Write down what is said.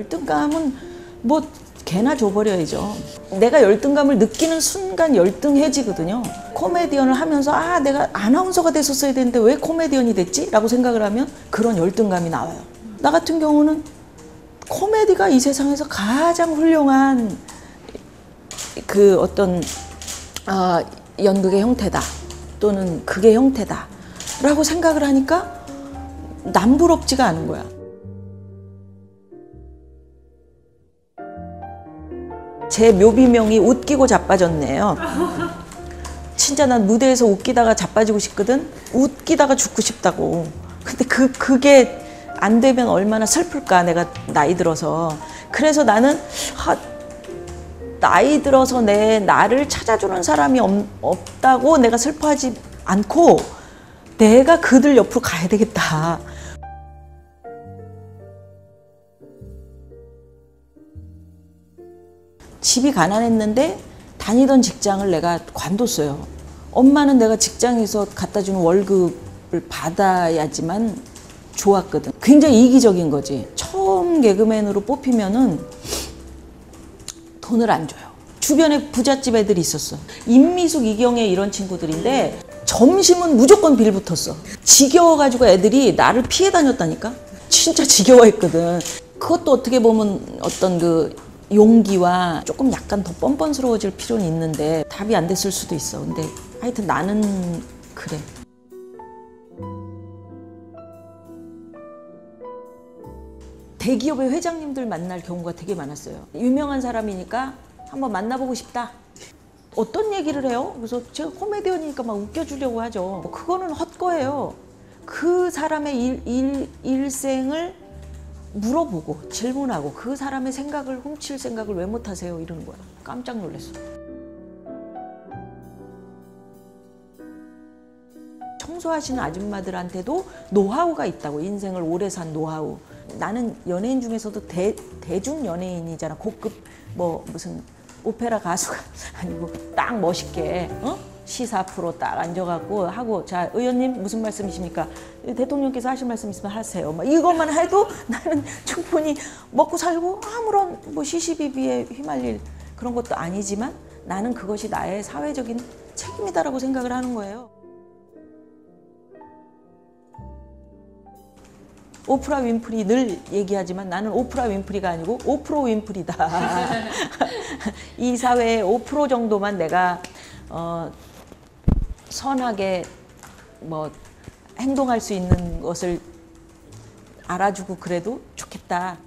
열등감은 뭐 개나 줘버려야죠. 내가 열등감을 느끼는 순간 열등해지거든요. 코미디언을 하면서 아 내가 아나운서가 됐었어야 되는데 왜 코미디언이 됐지? 라고 생각을 하면 그런 열등감이 나와요. 나 같은 경우는 코미디가 이 세상에서 가장 훌륭한 그 어떤 아, 연극의 형태다 또는 극의 형태다 라고 생각을 하니까 남부럽지가 않은 거야. 제 묘비명이 웃기고 자빠졌네요. 진짜 난 무대에서 웃기다가 자빠지고 싶거든. 웃기다가 죽고 싶다고. 근데 그 그게 안 되면 얼마나 슬플까 내가 나이 들어서. 그래서 나는 하, 나이 들어서 내 나를 찾아주는 사람이 없, 없다고 내가 슬퍼하지 않고 내가 그들 옆으로 가야 되겠다. 집이 가난했는데 다니던 직장을 내가 관뒀어요. 엄마는 내가 직장에서 갖다 주는 월급을 받아야지만 좋았거든. 굉장히 이기적인 거지. 처음 개그맨으로 뽑히면은 돈을 안 줘요. 주변에 부잣집 애들이 있었어. 임미숙, 이경애 이런 친구들인데 점심은 무조건 빌 붙었어. 지겨워가지고 애들이 나를 피해 다녔다니까? 진짜 지겨워했거든. 그것도 어떻게 보면 어떤 그 용기와 조금 약간 더 뻔뻔스러워질 필요는 있는데 답이 안 됐을 수도 있어. 근데 하여튼 나는 그래. 대기업의 회장님들 만날 경우가 되게 많았어요. 유명한 사람이니까 한번 만나보고 싶다. 어떤 얘기를 해요? 그래서 제가 코미디언이니까 막 웃겨주려고 하죠. 뭐 그거는 헛거예요. 그 사람의 일, 일, 일생을 물어보고 질문하고 그 사람의 생각을 훔칠 생각을 왜 못하세요? 이러는 거야. 깜짝 놀랐어. 청소하시는 아줌마들한테도 노하우가 있다고 인생을 오래 산 노하우. 나는 연예인 중에서도 대, 대중 연예인이잖아. 고급 뭐 무슨 오페라 가수가 아니고 딱 멋있게 어? 시사 프로 딱 앉아갖고 하고 자 의원님 무슨 말씀이십니까? 대통령께서 하실 말씀 있으면 하세요. 막 이것만 해도 나는 충분히 먹고 살고 아무런 뭐 시시비비에 휘말릴 그런 것도 아니지만 나는 그것이 나의 사회적인 책임이다라고 생각을 하는 거예요. 오프라 윈프리 늘 얘기하지만 나는 오프라 윈프리가 아니고 오프로 윈프리다. 이 사회의 5% 정도만 내가 어, 선하게 뭐 행동할 수 있는 것을 알아주고 그래도 좋겠다.